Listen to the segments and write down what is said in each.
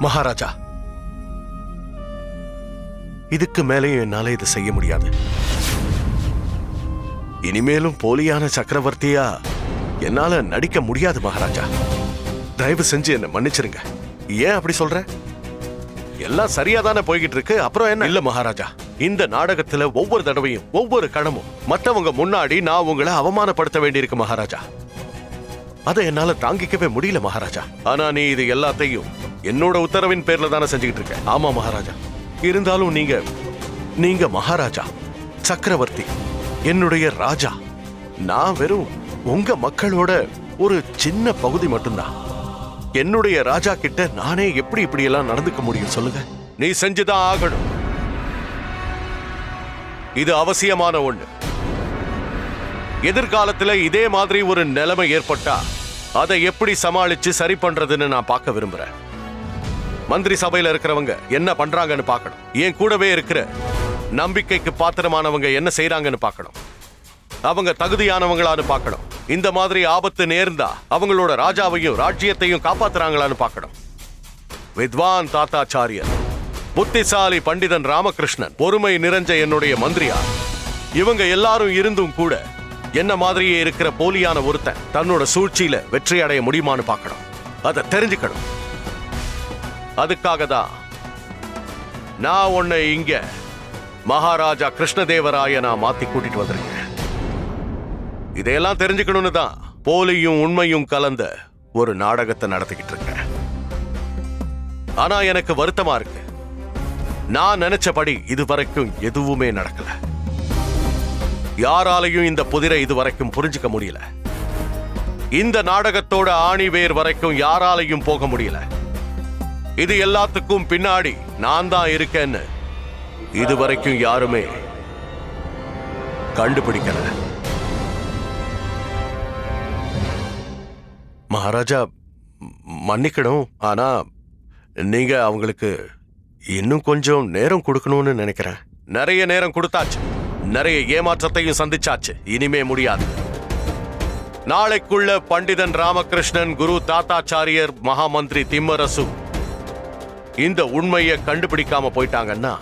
மகாராஜா இதுக்கு மேலேயும் என்னால இதை செய்ய முடியாது. இனிமேலும் போலியான சக்கரவர்த்தியா என்னால நடிக்க முடியாது மகாராஜா. தயவு செஞ்சு என்ன மன்னிச்சிருங்க. ஏன் அப்படி சொல்ற? எல்லாம் சரியா தானே போய்கிட்டு இருக்கு அப்புறம் என்ன? இல்ல மகாராஜா. இந்த நாடகத்துல ஒவ்வொரு தடவையும் ஒவ்வொரு கணமும் மத்தவங்க முன்னாடி நான் உங்களை அவமானப்படுத்த வேண்டியிருக்கு மகாராஜா. அதை என்னால தாங்கிக்கவே முடியல மகாராஜா. ஆனா நீ இது எல்லாத்தையும் என்னோட உத்தரவின் பேர்ல தானே செஞ்சுக்கிட்டு இருக்க ஆமா மகாராஜா. இருந்தாலும் நீங்க நீங்க மகாராஜா சக்கரவர்த்தி என்னுடைய ராஜா. நான் வெறும் உங்க மக்களோட ஒரு சின்ன பகுதி மட்டும்தான். என்னுடைய ராஜா கிட்ட நானே எப்படி இப்படி எல்லாம் நடந்துக்க முடியும் சொல்லுங்க. நீ செஞ்சுதான் ஆகணும். இது அவசியமான ஒண்ணு. எதிர்காலத்துல இதே மாதிரி ஒரு நிலைமை ஏற்பட்டா அதை எப்படி சமாளிச்சு சரி பண்றதுன்னு நான் பார்க்க விரும்புறேன். மந்திரி சபையில இருக்கிறவங்க என்ன பண்றாங்கன்னு பார்க்கணும். என் கூடவே இருக்கிற நம்பிக்கைக்கு பாத்திரமானவங்க என்ன செய்யறாங்கன்னு பார்க்கணும். அவங்க தகுதியானவங்களான்னு பார்க்கணும். இந்த மாதிரி ஆபத்து நேர்ந்தா அவங்களோட ராஜாவையும் ராஜ்யத்தையும் காப்பாத்துறாங்களான்னு பார்க்கணும். வித்வான் தாத்தாச்சாரியர் புத்திசாலி பண்டிதன் ராமகிருஷ்ணன் பொறுமை நிறைஞ்ச என்னுடைய மந்திரியார். இவங்க எல்லாரும் இருந்தும் கூட என்ன மாதிரியே இருக்கிற போலியான ஒருத்தன் தன்னோட சூழ்ச்சியில வெற்றி அடைய முடியுமான்னு பார்க்கணும். அதை தெரிஞ்சுக்கணும். அதுக்காக தான் நான் உன்னை இங்க மகாராஜா கிருஷ்ணதேவராய நான் மாத்தி கூட்டிட்டு வந்திருக்கேன். இதையெல்லாம் தெரிஞ்சுக்கணும்னு தான் போலியும் உண்மையும் கலந்த ஒரு நாடகத்தை நடத்திக்கிட்டு இருக்கேன். ஆனா எனக்கு வருத்தமா இருக்கு. நான் நினைச்சபடி இதுவரைக்கும் எதுவுமே நடக்கல. யாராலையும் இந்த புதிரை இதுவரைக்கும் புரிஞ்சுக்க முடியல. இந்த நாடகத்தோட ஆணி வேர் வரைக்கும் யாராலையும் போக முடியல. இது எல்லாத்துக்கும் பின்னாடி நான் தான் இருக்கேன்னு இதுவரைக்கும் யாருமே கண்டுபிடிக்கல. மகாராஜா மன்னிக்கணும். ஆனா நீங்க அவங்களுக்கு இன்னும் கொஞ்சம் நேரம் கொடுக்கணும்னு நினைக்கிறேன். நிறைய நேரம் கொடுத்தாச்சு. நிறைய ஏமாற்றத்தையும் சந்திச்சாச்சு. இனிமே முடியாது. நாளைக்குள்ள பண்டிதன் ராமகிருஷ்ணன் குரு தாத்தாச்சாரியர் மகாமந்திரி திம்மரசு இந்த உண்மையை கண்டுபிடிக்காம போயிட்டாங்கன்னா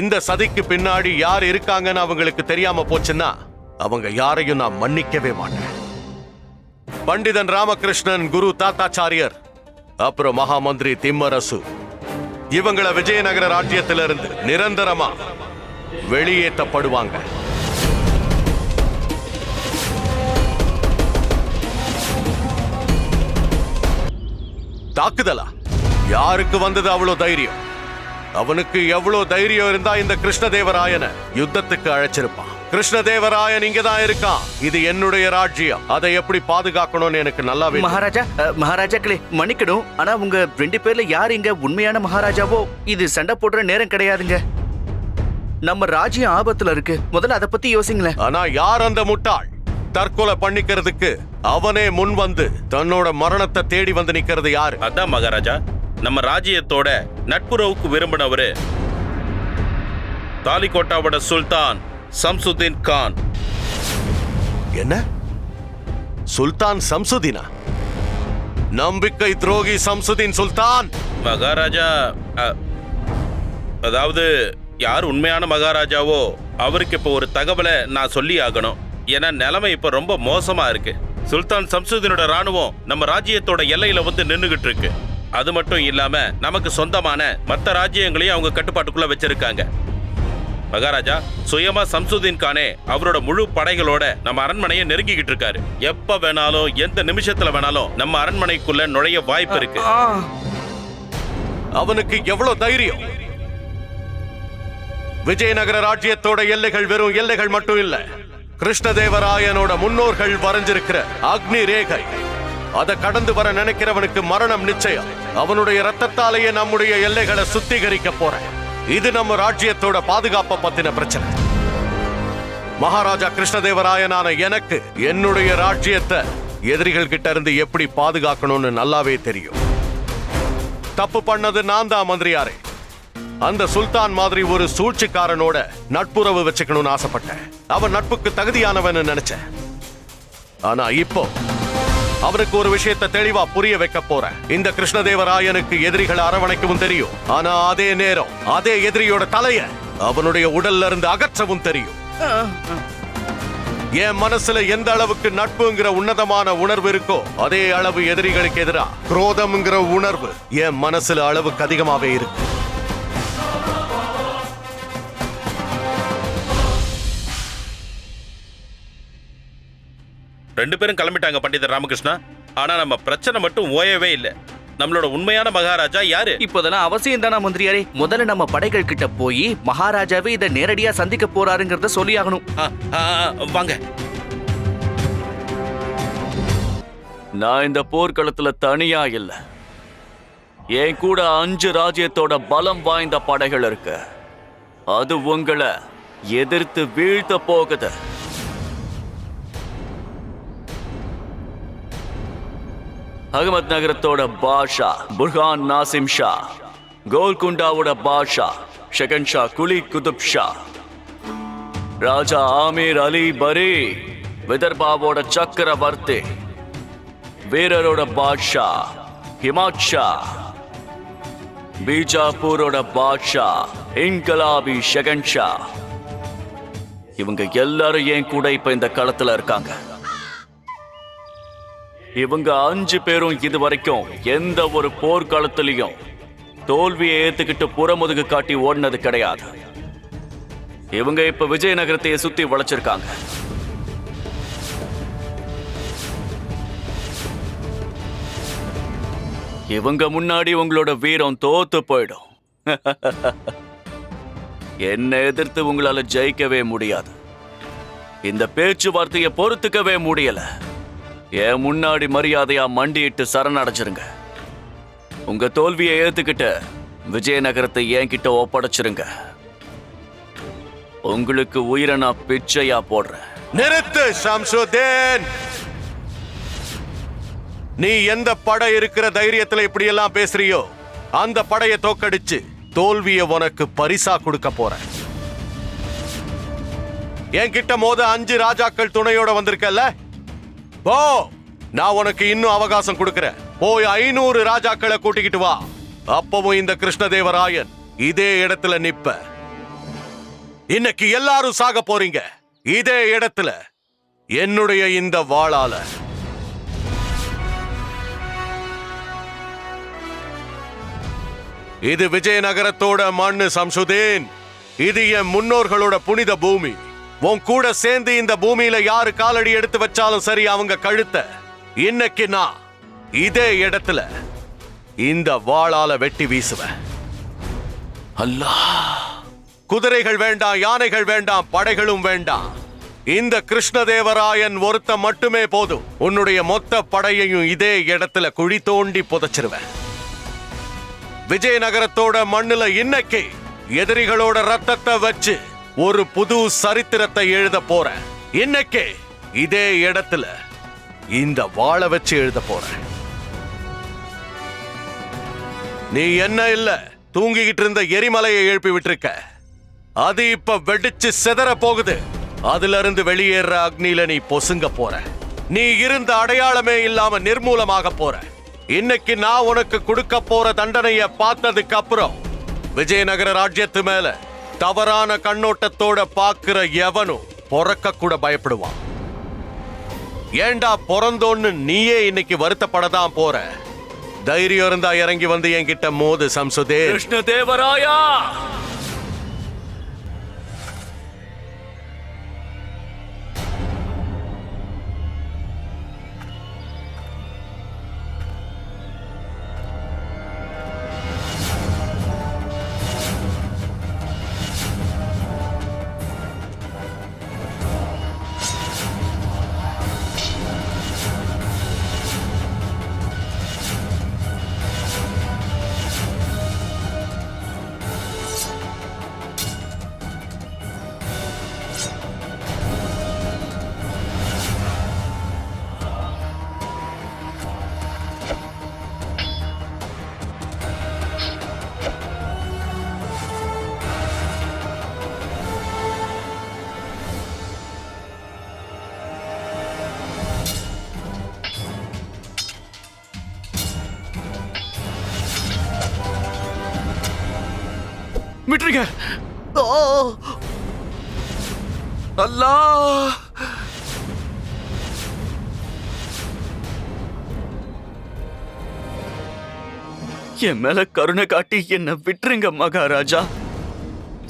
இந்த சதிக்கு பின்னாடி யார் இருக்காங்கன்னு அவங்களுக்கு தெரியாம போச்சுன்னா அவங்க யாரையும் நான் மன்னிக்கவே மாட்டேன். பண்டிதன் ராமகிருஷ்ணன் குரு தாத்தாச்சாரியர் அப்புறம் மகாமந்திரி திம்மரசு. இவங்கள விஜயநகர ராஜ்யத்திலிருந்து நிரந்தரமா வெளியேற்றப்படுவாங்க. தாக்குதலா? யாருக்கு வந்தது அவ்வளவு தைரியம்? அவனுக்கு எவ்வளவு தைரியம் இருந்தா இந்த கிருஷ்ணதேவராயனை யுத்தத்துக்கு அழைச்சிருப்பான். கிருஷ்ணதேவராயன் இங்கதான் இருக்கான். இது என்னுடைய ராஜ்யம் அதை எப்படி பாதுகாக்கணும்னு எனக்கு நல்லாவே மகாராஜா அஹ், மகாராஜாக்களே மன்னிக்கணும். ஆனா உங்க ரெண்டு பேர்ல யார் இங்க உண்மையான மகாராஜாவோ? இது சண்டை போடுற நேரம் கிடையாதுங்க. நம்ம ராஜ்யம் ஆபத்துல இருக்கு. முதல்ல அதை பத்தி யோசிங்களேன். ஆனா யார் அந்த முட்டாள்? தற்கொலை பண்ணிக்கிறதுக்கு அவனே முன் வந்து தன்னோட மரணத்தை தேடி வந்து நிக்கிறது யாரு? அதான் மகாராஜா. நம்ம ராஜ்யத்தோட நட்புறவுக்கு விரும்பினவரு தாலிகோட்டாவோட சுல்தான் சம்சுதீன் கான். என்ன? சுல்தான் சம்சுதீனா? நம்பிக்கை துரோகி சம்சுதீன் சுல்தான்! மகாராஜா அ, அதாவது யார் உண்மையான மகாராஜாவோ அவருக்கு இப்போ ஒரு தகவலை நான் சொல்லி ஆகணும். ஏன்னா நிலைமை இப்போ ரொம்ப மோசமா இருக்கு. சுல்தான் சம்சுதீனோட ராணுவம் நம்ம ராஜ்யத்தோட எல்லையில வந்து நின்னுகிட்டு இருக்கு. அது மட்டும் இல்லாம நமக்கு சொந்தமான மற்ற ராஜ்யங்களையும் அவங்க கட்டுப்பாட்டுக்குள்ள வச்சிருக்காங்க. மகாராஜா சுயமா சம்சுதீன் கானே அவரோட முழு படைகளோட நம்ம அரண்மனையை நெருங்கிக்கிட்டு இருக்காரு. எப்ப வேணாலும் எந்த நிமிஷத்துல வேணாலும் நம்ம அரண்மனைக்குள்ள நுழைய வாய்ப்பு இருக்கு. அவனுக்கு எவ்வளவு தைரியம்? விஜயநகர ராஜ்யத்தோட எல்லைகள் வெறும் எல்லைகள் மட்டும் இல்ல. கிருஷ்ணதேவராயனோட முன்னோர்கள் வரைஞ்சிருக்கிற அக்னி ரேகை. அதை கடந்து வர நினைக்கிறவனுக்கு மரணம் நிச்சயம். அவனுடைய ரத்தத்தாலேயே நம்முடைய எல்லைகளை சுத்திகரிக்க போறேன். இது நம்ம ராஜ்யத்தோட பாதுகாப்பை பத்தின பிரச்சனை. மகாராஜா கிருஷ்ணதேவராயனான எனக்கு என்னுடைய ராஜ்யத்தை எதிரிகள் கிட்ட இருந்து எப்படி பாதுகாக்கணும்னு நல்லாவே தெரியும். தப்பு பண்ணது நான் தான் மந்திரியாரே. அந்த சுல்தான் மாதிரி ஒரு சூழ்ச்சிக்காரனோட நட்புறவு வச்சுக்கணும்னு ஆசைப்பட்டேன். அவன் நட்புக்கு தகுதியானவன் நினைச்சேன். ஆனா இப்போ அவருக்கு ஒரு விஷயத்தை தெளிவா புரிய வைக்க போறேன். இந்த கிருஷ்ணதேவராயனுக்கு எதிரிகளை அரவணைக்கவும் தெரியும். ஆனா அதே நேரம் அதே எதிரியோட தலைய அவனுடைய உடல்ல இருந்து அகற்றவும் தெரியும். என் மனசுல எந்த அளவுக்கு நட்புங்கிற உன்னதமான உணர்வு இருக்கோ அதே அளவு எதிரிகளுக்கு எதிரா குரோதம்ங்கிற உணர்வு என் மனசுல அளவுக்கு அதிகமாவே இருக்கு. ரெண்டு பேரும் கிளம்பிட்டாங்க பண்டிதர் ராமகிருஷ்ணா. ஆனா நம்ம பிரச்சனை மட்டும் ஓயவே இல்லை. நம்மளோட உண்மையான மகாராஜா யாரு? இப்போதெல்லாம் அவசியம் தானா மந்திரியாரே? முதல்ல நம்ம படைகள் கிட்ட போய் மகாராஜாவே இதை நேரடியா சந்திக்க போறாருங்கிறத சொல்லியாகணும். ஆ, ஆ, ஆ, வாங்க. நான் இந்த போர்க்களத்துல தனியா இல்ல. என் கூட அஞ்சு ராஜ்யத்தோட பலம் வாய்ந்த படைகள் இருக்கு. அது உங்களை எதிர்த்து வீழ்த்த போகுது. அகமத் நகரத்தோட பாஷா புர்ஹான் நாசிம் ஷா கோல்குண்டாவோட பாஷா ஷெகன் ஷா குலி குதுப் ஷா. ராஜா ஆமீர் அலி பரி விதர்பாவோட சக்கரவர்த்தி வீரரோட பாட்ஷா ஹிமாட்ஷா பீஜாப்பூரோட பாட்ஷா இன்கலாபி ஷெகன்ஷா இவங்க எல்லாரும் என் கூட இப்ப இந்த களத்துல இருக்காங்க? இவங்க அஞ்சு பேரும் இது வரைக்கும் எந்த ஒரு போர்க்களத்திலையும் தோல்வியை ஏத்துக்கிட்டு புறமுதுகு காட்டி ஓடினது கிடையாது. இவங்க இப்ப விஜயநகரத்தையே சுத்தி வளைச்சிருக்காங்க. இவங்க முன்னாடி உங்களோட வீரம் தோத்து போயிடும். என்னை எதிர்த்து உங்களால ஜெயிக்கவே முடியாது. இந்த பேச்சுவார்த்தையை பொறுத்துக்கவே முடியல. என் முன்னாடி மரியாதையா மண்டியிட்டு சரணடைச்சிருங்க உங்க தோல்வியை ஏத்துக்கிட்டு விஜயநகரத்தை என்கிட்ட ஒப்படைச்சிருங்க. உங்களுக்கு உயிரை நான் பிச்சையா போடுறேன். நிறுத்து சாம்சோதேன்! நீ எந்த படை இருக்கிற தைரியத்துல இப்படி எல்லாம் பேசுறியோ அந்த படையை தோக்கடிச்சு தோல்விய உனக்கு பரிசா கொடுக்க போறேன். என்கிட்ட மோத அஞ்சு ராஜாக்கள் துணையோட வந்திருக்கல்ல? போ. நான் உனக்கு இன்னும் அவகாசம் கொடுக்கிறேன். போய் ஐநூறு ராஜாக்களை கூட்டிக்கிட்டு வா. அப்பவும் இந்த கிருஷ்ணதேவராயன் இதே இடத்துல நிப்ப. இன்னைக்கு எல்லாரும் சாக போறீங்க. இதே இடத்துல என்னுடைய இந்த வாளால. இது விஜயநகரத்தோட மண்ணு சம்சுதீன். இது என் முன்னோர்களோட புனித பூமி. உன் கூட சேர்ந்து இந்த பூமியில யாரு காலடி எடுத்து வச்சாலும் சரி அவங்க கழுத்த இன்னைக்கு நான் இதே இடத்துல இந்த வாளால வெட்டி வீசுவேன். அல்லாஹ். குதிரைகள் வேண்டாம் யானைகள் வேண்டாம் படைகளும் வேண்டாம். இந்த கிருஷ்ணதேவராயன் ஒருத்த மட்டுமே போதும். உன்னுடைய மொத்த படையையும் இதே இடத்துல குழி தோண்டி புதைச்சிருவேன். விஜயநகரத்தோட மண்ணுல இன்னைக்கு எதிரிகளோட ரத்தத்தை வச்சு ஒரு புது சரித்திரத்தை எழுத போறேன். இன்னைக்கு இதே இடத்துல இந்த வாழை வச்சு எழுத போறேன். நீ என்ன இல்ல? தூங்கிக்கிட்டு இருந்த எரிமலையை எழுப்பி விட்டுருக்க. அது இப்ப வெடிச்சு செதற போகுது. அதுல இருந்து வெளியேற அக்னியில நீ பொசுங்க போற. நீ இருந்த அடையாளமே இல்லாம நிர்மூலமாக போற. இன்னைக்கு நான் உனக்கு கொடுக்க போற தண்டனைய பார்த்ததுக்கு அப்புறம் விஜயநகர ராஜ்யத்து மேல தவறான கண்ணோட்டத்தோட பாக்குற எவனும் பொறக்க கூட பயப்படுவான். ஏண்டா பிறந்தோன்னு நீயே இன்னைக்கு வருத்தப்படதான் போற? தைரியம் இருந்தா இறங்கி வந்து என்கிட்ட மோது சம்சுதே கிருஷ்ணதேவராயா! விட்டுருங்க அல்லா என் மேல கருணை காட்டி என்ன விட்டுருங்க மகாராஜா.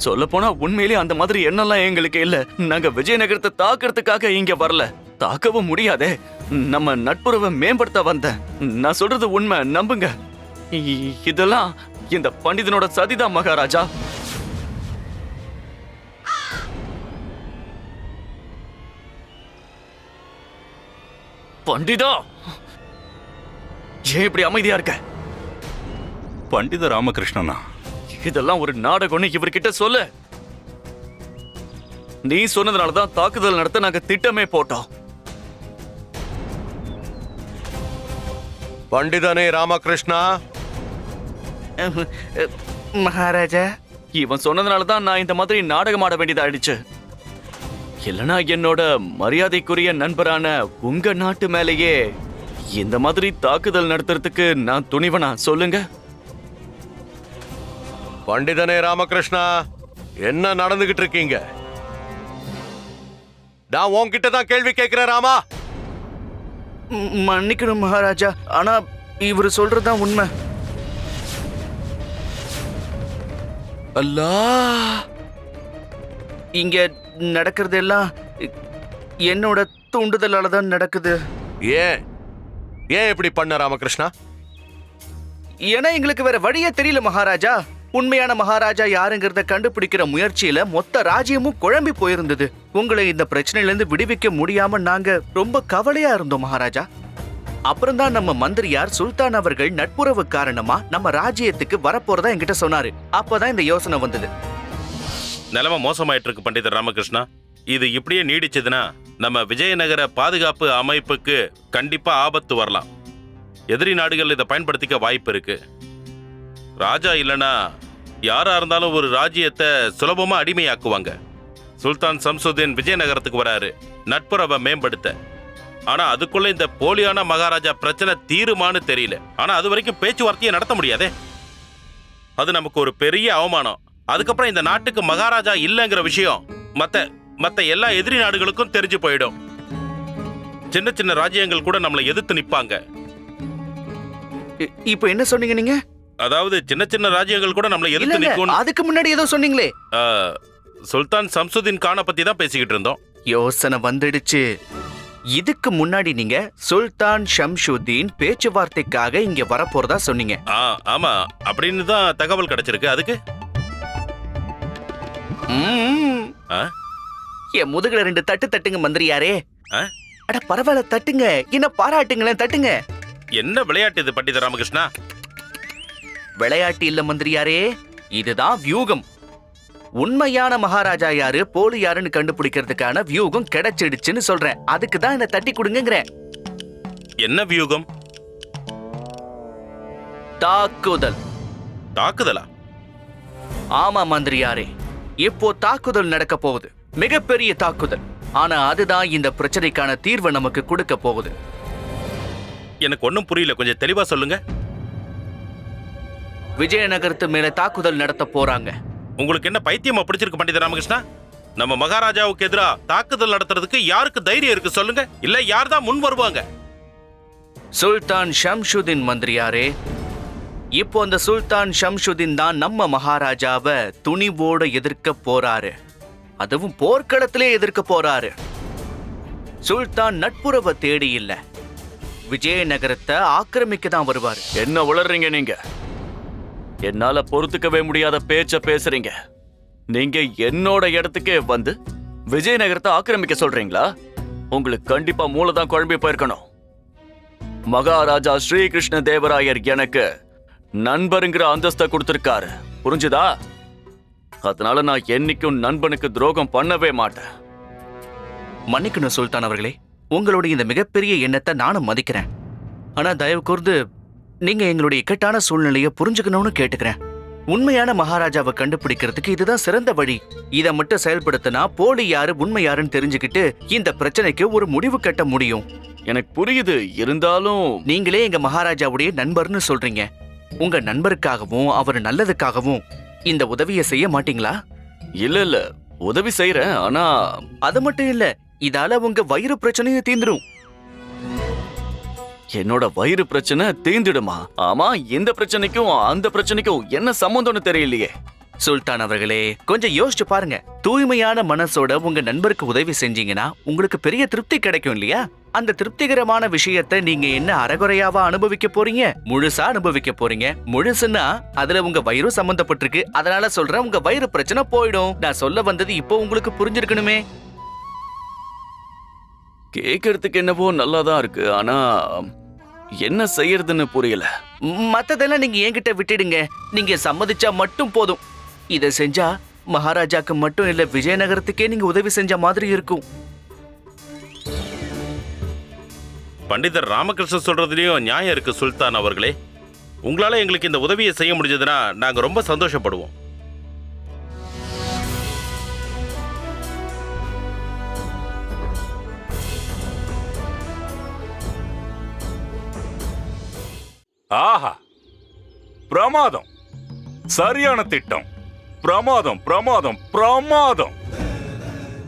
சொல்ல போனா உண்மையிலே அந்த மாதிரி எண்ணெல்லாம் எங்களுக்கு இல்ல. நாங்க விஜயநகரத்தை தாக்குறதுக்காக இங்க வரல. தாக்கவும் முடியாதே. நம்ம நட்புறவை மேம்படுத்த வந்தேன். நான் சொல்றது உண்மை நம்புங்க. இதெல்லாம் இந்த பண்டிதனோட சதிதான் மகாராஜா. பண்டிதா? ஏன் இப்படி அமைதியா இருக்க? பண்டித ராமகிருஷ்ணனா? இதெல்லாம் ஒரு நாடகம்னு இவர்கிட்ட சொல்லு. நீ சொன்னதுனால தான் தாக்குதல் நடத்த நாங்க திட்டமே போட்டோம். பண்டிதனே ராமகிருஷ்ணா? மகாராஜா இவன் சொன்னதுனால தான் நான் இந்த மாதிரி நாடகம் ஆட வேண்டியதாயிடுச்சு. இல்லனா என்னோட மரியாதைக்குரிய நண்பரான உங்க நாட்டு மேலேயே இந்த மாதிரி தாக்குதல் நடத்துறதுக்கு நான் துணிவனா? சொல்லுங்க. பண்டிதனே ராமகிருஷ்ணா என்ன நடந்துகிட்டு இருக்கீங்க? நான் உன்கிட்ட தான் கேள்வி கேட்கிறேன் ராமா. மன்னிக்கணும் மகாராஜா. ஆனா இவர் சொல்றதுதான் உண்மை. அல்லா! இங்க நடக்கிறது எல்லாம் என்னோட தூண்டுதலால தான் நடக்குது. ஏன்? ஏன் இப்படி பண்ண ராமகிருஷ்ணா? ஏன்னா எங்களுக்கு வேற வழியே தெரியல மகாராஜா. உண்மையான மகாராஜா யாருங்கிறத கண்டுபிடிக்கிற முயற்சியில மொத்த ராஜ்யமும் குழம்பி போயிருந்தது. உங்களை இந்த பிரச்சனையில இருந்து விடுவிக்க முடியாம நாங்க ரொம்ப கவலையா இருந்தோம் மகாராஜா. அப்புறம்தான் நம்ம மந்திரியார் சுல்தான் அவர்கள் நட்புறவு காரணமா நம்ம ராஜ்யத்துக்கு வரப்போறதா என்கிட்ட சொன்னாரு. அப்பதான் இந்த யோசனை வந்தது. நிலைமை மோசமாயிட்டு இருக்கு பண்டிதர் ராமகிருஷ்ணா. இது இப்படியே நீடிச்சதுன்னா நம்ம விஜயநகர பாதுகாப்பு அமைப்புக்கு கண்டிப்பா ஆபத்து வரலாம். எதிரி நாடுகள் இதை பயன்படுத்திக்க வாய்ப்பு இருக்கு. ராஜா இல்லனா யாரா இருந்தாலும் ஒரு ராஜ்யத்தை சுலபமா அடிமையாக்குவாங்க. சுல்தான் சம்சுதீன் விஜயநகரத்துக்கு வராரு நட்புறவை மேம்படுத்த. ஆனா அதுக்குள்ள இந்த போலியான மகாராஜா பிரச்சனை தீருமான்னு தெரியல. ஆனா அது வரைக்கும் பேச்சுவார்த்தையை நடத்த முடியாதே. அது நமக்கு ஒரு பெரிய அவமானம். அதுக்கப்புறம் இந்த நாட்டுக்கு மகாராஜா இல்லைங்கிற விஷயம் மத்த மத்த எல்லா எதிரி நாடுகளுக்கும் தெரிஞ்சு போயிடும். சின்ன சின்ன ராஜ்யங்கள் கூட நம்மளை எதிர்த்து நிப்பாங்க இ- இப்போ என்ன சொன்னீங்க நீங்க? அதாவது சின்ன சின்ன ராஜ்யங்கள் கூட நம்மளை எதிர்த்து நிற்கும் அதுக்கு முன்னாடி ஏதோ சொன்னீங்களே. சுல்தான் சம்சுதீன் கானை பத்தி தான் பேசிக்கிட்டு இருந்தோம். யோசனை வந்துடுச்சு. இதுக்கு முன்னாடி நீங்க சுல்தான் ஷம்ஷுதீன் பேச்சுவார்த்தைக்காக இங்க வரப்போறதா சொன்னீங்க. ஆமா அப்படின்னு தான் தகவல் கிடைச்சிருக்கு. அதுக்கு? என் முதுகுல ரெண்டு தட்டு தட்டுங்க மந்திரியாரே? அட பரவாயில்ல தட்டுங்க. என்ன பாராட்டுங்களேன் தட்டுங்க. என்ன விளையாட்டு இது பண்டித ராமகிருஷ்ணா? விளையாட்டு இல்ல மந்திரியாரே இதுதான் வியூகம். உண்மையான மகாராஜா யாரு போலி யாருன்னு கண்டுபிடிக்கிறதுக்கான வியூகம் கிடைச்சிடுச்சுன்னு சொல்றேன். அதுக்கு தான் என்ன தட்டி கொடுங்கங்கிறேன். என்ன வியூகம்? தாக்குதல். தாக்குதலா? ஆமா மந்திரியாரே. இப்போ தாக்குதல் நடக்க போகுது. மிகப்பெரிய தாக்குதல். ஆனா அதுதான் இந்த பிரச்சனைக்கான தீர்வை நமக்கு கொடுக்க போகுது. எனக்கு ஒன்றும் புரியல. கொஞ்சம் தெளிவா சொல்லுங்க. விஜயநகரத்து மேல தாக்குதல் நடத்த போறாங்க. உங்களுக்கு என்ன பைத்தியமா பிடிச்சிருக்கு பண்டித ராமகிருஷ்ணா? நம்ம மகாராஜாவுக்கு எதிரா தாக்குதல் நடத்துறதுக்கு யாருக்கு தைரியம் இருக்கு சொல்லுங்க. இல்ல யார் தான் முன் வருவாங்க? சுல்தான் ஷம்ஷுதீன் மந்திரியாரே இப்போ அந்த சுல்தான் ஷம்ஷுதீன் தான் நம்ம மகாராஜாவை துணிவோட எதிர்க்க போறாரு. அதுவும் போர்க்களத்திலே எதிர்க்க போறாரு. சுல்தான் நட்புறவை தேடி இல்ல. விஜயநகரத்தை ஆக்கிரமிக்க தான் வருவார். என்ன உளறீங்க நீங்க? என்னால பொறுத்துக்கவே முடியாத பேச்ச பேசுறீங்க. நீங்க என்னோட இடத்துக்கே வந்து விஜயநகரத்தை ஆக்கிரமிக்க சொல்றீங்களா? உங்களுக்கு கண்டிப்பா மூளைதான் குழம்பி போயிருக்கணும். மகாராஜா ஸ்ரீகிருஷ்ண தேவராயர் எனக்கு நண்பருங்கிற அந்தஸ்தை கொடுத்திருக்காரு. புரிஞ்சுதா? அதனால நான் என்னைக்கும் நண்பனுக்கு துரோகம் பண்ணவே மாட்டேன். மன்னிக்கணும் சுல்தான் அவர்களே. உங்களுடைய இந்த மிகப்பெரிய எண்ணத்தை நானும் மதிக்கிறேன். ஆனா தயவு கூர்ந்து நீங்க எங்களுடைய இக்கட்டான சூழ்நிலையை புரிஞ்சுக்கணும்னு கேட்டுக்கிறேன். உண்மையான மகாராஜாவை கண்டுபிடிக்கிறதுக்கு இதுதான் சிறந்த வழி. இதை மட்டும் செயல்படுத்தினா போலி யாரு உண்மை யாருன்னு தெரிஞ்சுக்கிட்டு இந்த பிரச்சனைக்கு ஒரு முடிவு கட்ட முடியும். எனக்கு புரியுது. இருந்தாலும் நீங்களே எங்க மகாராஜாவுடைய நண்பர்னு சொல்றீங்க. உங்க நண்பருக்காகவும் அவர் நல்லதுக்காகவும் இந்த உதவியை செய்ய மாட்டீங்களா? இல்ல இல்ல. உதவி செய்யறேன் ஆனா அது மட்டும் இல்ல இதால உங்க வயிறு பிரச்சனையும் தீந்துரும் என்னோட வயிறு பிரச்சனை தீந்துடுமா ஆமா இந்த பிரச்சனைக்கும் அந்த பிரச்சனைக்கும் என்ன சம்பந்தம்னு தெரியலையே. சுல்தான் அவர்களே கொஞ்சம் யோசிச்சு பாருங்க. தூய்மையான மனசோட உங்க நண்பருக்கு உதவி செஞ்சீங்கன்னா உங்களுக்கு பெரிய திருப்தி கிடைக்கும் இல்லையா? அந்த திருப்திகரமான விஷயத்தை நீங்க என்ன அறகுறையாவா அனுபவிக்க போறீங்க? முழுசா அனுபவிக்க போறீங்க. முழுசுன்னா அதுல உங்க வயிறும் சம்பந்தப்பட்டிருக்கு. அதனால சொல்றேன் உங்க வயிறு பிரச்சனை போயிடும். நான் சொல்ல வந்தது இப்போ உங்களுக்கு புரிஞ்சிருக்கணுமே. கேட்கறதுக்கு என்னவோ நல்லாதான் இருக்கு. ஆனா என்ன செய்யறதுன்னு புரியல. மத்ததெல்லாம் நீங்க என்கிட்ட விட்டுடுங்க. நீங்க சம்மதிச்சா மட்டும் போதும். இத செஞ்சா மகாராஜாக்கு மட்டும் இல்ல விஜயநகரத்துக்கே நீங்க உதவி செஞ்ச மாதிரி இருக்கும். பண்டிதர் ராமகிருஷ்ணன் சொல்றதுலயும் நியாயம் இருக்கு சுல்தான் அவர்களே. உங்களால எங்களுக்கு இந்த உதவியை செய்ய முடிஞ்சதுன்னா நாங்க ரொம்ப சந்தோஷப்படுவோம். ஆஹா. பிரமாதம். சரியான திட்டம். பிரமாதம் பிரமாதம் பிரமாதம்.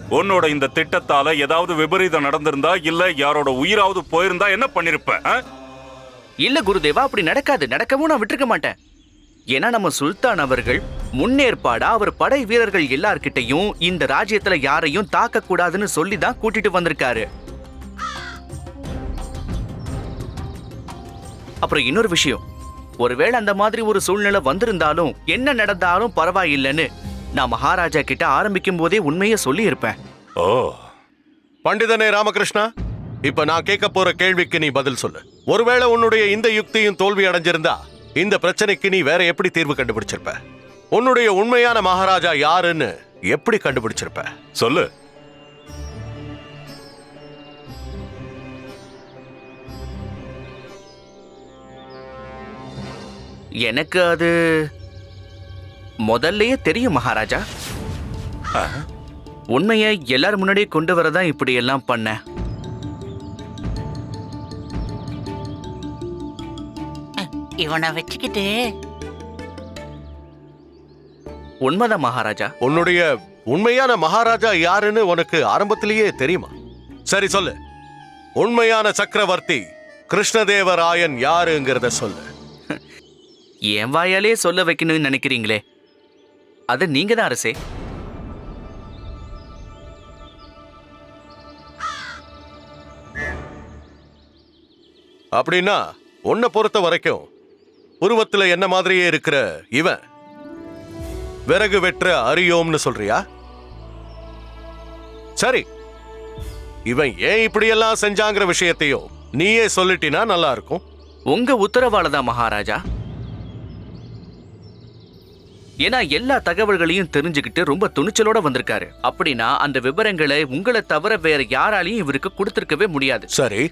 உன்னோட இந்த திட்டத்தால ஏதாவது விபரீதம் நடந்திருந்தா இல்ல யாரோட உயிராவது போயிருந்தா என்ன பண்ணிருப்ப இல்ல குருதேவா அப்படி நடக்காது. நடக்கவும் நான் விட்டுருக்க மாட்டேன். ஏன்னா நம்ம சுல்தான் அவர்கள் முன்னேற்பாடா அவர் படை வீரர்கள் எல்லார்கிட்டையும் இந்த ராஜ்யத்துல யாரையும் தாக்க கூடாதுன்னு சொல்லி தான் கூட்டிட்டு வந்திருக்காரு. அப்புறம் இன்னொரு விஷயம். ஒருவேளை அந்த மாதிரி ஒரு சூழ்நிலை வந்திருந்தாலும் என்ன நடந்தாலும் பரவாயில்லைன்னு நான் மகாராஜா கிட்ட ஆரம்பிக்கும் போதே உண்மையை சொல்லி இருப்பேன் ஓ. பண்டிதனே ராமகிருஷ்ணா இப்ப நான் கேட்க போற கேள்விக்கு நீ பதில் சொல்லு. ஒருவேளை உன்னுடைய இந்த யுக்தியும் தோல்வி அடைஞ்சிருந்தா இந்த பிரச்சனைக்கு நீ வேற எப்படி தீர்வு கண்டுபிடிச்சிருப்ப? உன்னுடைய உண்மையான மகாராஜா யாருன்னு எப்படி கண்டுபிடிச்சிருப்ப? சொல்லு. எனக்கு அது முதல்லயே தெரியும் மகாராஜா? உண்மையை எல்லார் முன்னாடியே கொண்டு வரதான் இப்படி எல்லாம் பண்ணேன் இவனை வச்சுக்கிட்டு உண்மைதான் மகாராஜா. உன்னுடைய உண்மையான மகாராஜா யாருன்னு உனக்கு ஆரம்பத்திலேயே தெரியுமா? சரி சொல்லு. உண்மையான சக்கரவர்த்தி கிருஷ்ணதேவராயன் யாருங்கிறத சொல்லு. என் வாயாலே சொல்ல வைக்கணும்னு நினைக்கிறீங்களே? அது நீங்க தான் அரசே. அப்படின்னா உன்னை பொறுத்த வரைக்கும் உருவத்துல என்ன மாதிரியே இருக்கிற இவன் விறகு வெற்ற அரியோம்னு சொல்றியா? சரி இவன் ஏன் இப்படியெல்லாம் செஞ்சாங்கிற விஷயத்தையும் நீயே சொல்லிட்டினா நல்லா இருக்கும். உங்க உத்தரவால தான் மகாராஜா. ஏன்னா எல்லா தகவல்களையும் தெரிஞ்சுக்கிட்டு ரொம்ப துணிச்சலோட வந்திருக்காரு. அப்படின்னா அந்த விவரங்களை உங்களை தவிர வேற யாராலையும் இவருக்கு கொடுத்திருக்கவே முடியாது. சரி.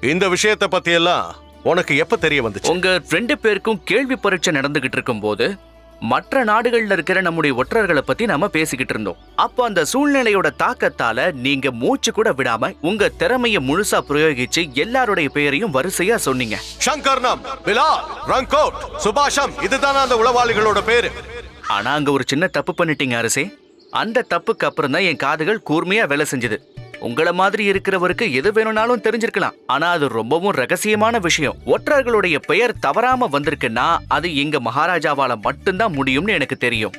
இந்த விஷயத்தை பத்தி எல்லாம் உனக்கு எப்ப தெரிய வந்துச்சு? உங்க ரெண்டு பேருக்கும் கேள்வி பரீட்சை நடந்துகிட்டு இருக்கும்போது மற்ற நாடுகள்ல இருக்கிற நம்முடைய ஒற்றர்களை பத்தி நாம பேசிக்கிட்டு இருந்தோம். அப்போ அந்த சூழ்நிலையோட தாக்கத்தால நீங்க மூச்சு கூட விடாம உங்க திறமைய முழுசா பிரயோகிச்சு எல்லாருடைய பெயரையும் வரிசையா சொன்னீங்க. சங்கர்ணம் பிலால் ரங்கோட் சுபாஷம் இதுதானே அந்த உளவாளிகளோட பேரு? ஆனா அங்க ஒரு சின்ன தப்பு பண்ணிட்டீங்க அரசே. அந்த தப்புக்கு அப்புறம் தான் என் காதுகள் கூர்மையா வேலை செஞ்சது. உங்கள மாதிரி இருக்கிறவருக்கு எது வேணும்னாலும் தெரிஞ்சிருக்கலாம். ஆனா அது ரொம்பவும் ரகசியமான விஷயம். ஒற்றர்களுடைய பெயர் தவறாம வந்திருக்குன்னா அது எங்க மகாராஜாவால மட்டும்தான் முடியும்னு எனக்கு தெரியும்.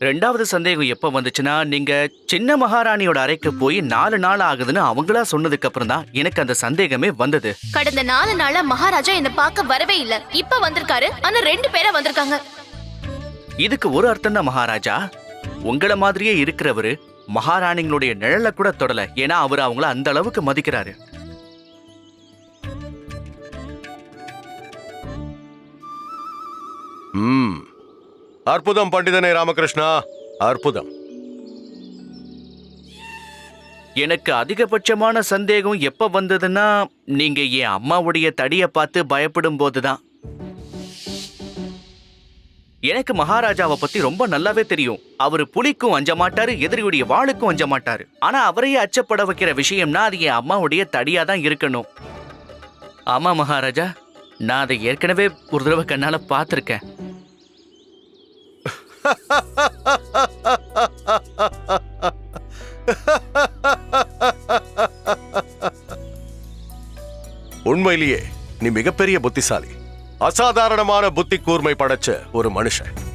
ரெண்டாவது சந்தேகம் எப்ப வந்துச்சுன்னா நீங்க சின்ன மகாராணியோட அறைக்கு போய் நாலு நாள் ஆகுதுன்னு அவங்களா சொன்னதுக்கு அப்புறம் தான் எனக்கு அந்த சந்தேகமே வந்தது. கடந்த நாலு நாளா மகாராஜா என்ன பார்க்க வரவே இல்ல. இப்ப வந்திருக்காரு. ஆனா ரெண்டு பேரா வந்திருக்காங்க. இதுக்கு ஒரு அர்த்தம் தான் மகாராஜா. உங்கள மாதிரியே இருக்கிறவரு மகாராணிங்களுடைய நிழல கூட தொடல. ஏன்னா அவர் அவங்கள அந்த அளவுக்கு மதிக்கிறாரு. அற்புதம் பண்டிதனே ராமகிருஷ்ணா. அற்புதம். எனக்கு அதிகபட்சமான சந்தேகம் எப்ப வந்ததுன்னா நீங்க என் அம்மாவுடைய தடிய பார்த்து பயப்படும் போதுதான் எனக்கு மகாராஜாவை பத்தி ரொம்ப நல்லாவே தெரியும். அவர் புலிக்கும் அஞ்ச மாட்டாரு எதிரியுடைய வாளுக்கும் அஞ்ச மாட்டாரு. ஆனா அவரையே அச்சப்பட வைக்கிற விஷயம்னா அது என் அம்மாவுடைய தடியா தான் இருக்கணும். ஆமா மகாராஜா. நான் அதை ஏற்கனவே ஒரு தடவை கண்ணால பார்த்துருக்கேன். உண்மையிலேயே நீ மிகப்பெரிய புத்திசாலி. அசாதாரணமான புத்தி கூர்மை படைச்ச ஒரு மனுஷன்.